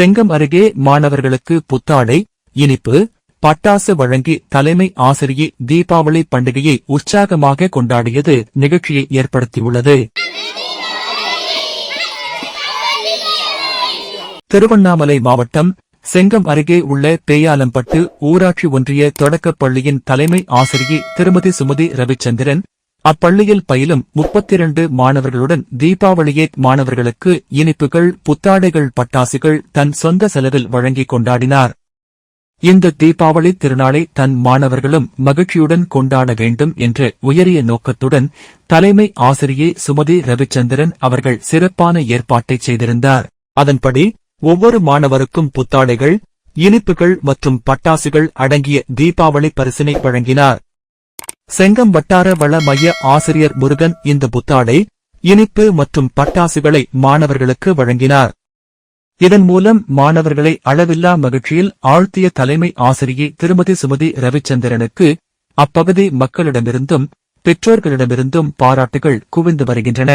செங்கம் அருகே மாணவர்களுக்கு புத்தாடை இனிப்பு பட்டாசு வழங்கி தலைமை ஆசிரியை தீபாவளி பண்டிகையை உற்சாகமாக கொண்டாடியது நிகழ்ச்சியை ஏற்படுத்தியுள்ளது. திருவண்ணாமலை மாவட்டம் செங்கம் அருகே உள்ள பேயாலம்பட்டு ஊராட்சி ஒன்றிய தொடக்கப் பள்ளியின் தலைமை ஆசிரியை திருமதி சுமதி ரவிச்சந்திரன் அப்பள்ளியில் பயிலும் 32 மாணவர்களுடன் தீபாவளியை மாணவர்களுக்கு இனிப்புகள் புத்தாடைகள் பட்டாசுகள் தன் சொந்த செலவில் வழங்கிக் கொண்டாடினார். இந்த தீபாவளி திருநாளை தன் மாணவர்களும் மகிழ்ச்சியுடன் கொண்டாட வேண்டும் என்ற உயரிய நோக்கத்துடன் தலைமை ஆசிரியை சுமதி ரவிச்சந்திரன் அவர்கள் சிறப்பான ஏற்பாட்டை செய்திருந்தார். அதன்படி ஒவ்வொரு மாணவருக்கும் புத்தாடைகள் இனிப்புகள் மற்றும் பட்டாசுகள் அடங்கிய தீபாவளி பரிசினை வழங்கினார். செங்கம் வட்டார வள மைய ஆசிரியர் முருகன் இந்த புத்தாடை இனிப்பு மற்றும் பட்டாசுகளை மாணவர்களுக்கு வழங்கினார். இதன் மூலம் மாணவர்களை அளவில்லா மகிழ்ச்சியில் ஆழ்த்திய தலைமை ஆசிரியை திருமதி சுமதி ரவிச்சந்திரனுக்கு அப்பகுதி மக்களிடமிருந்தும் பெற்றோர்களிடமிருந்தும் பாராட்டுகள் குவிந்து வருகின்றன.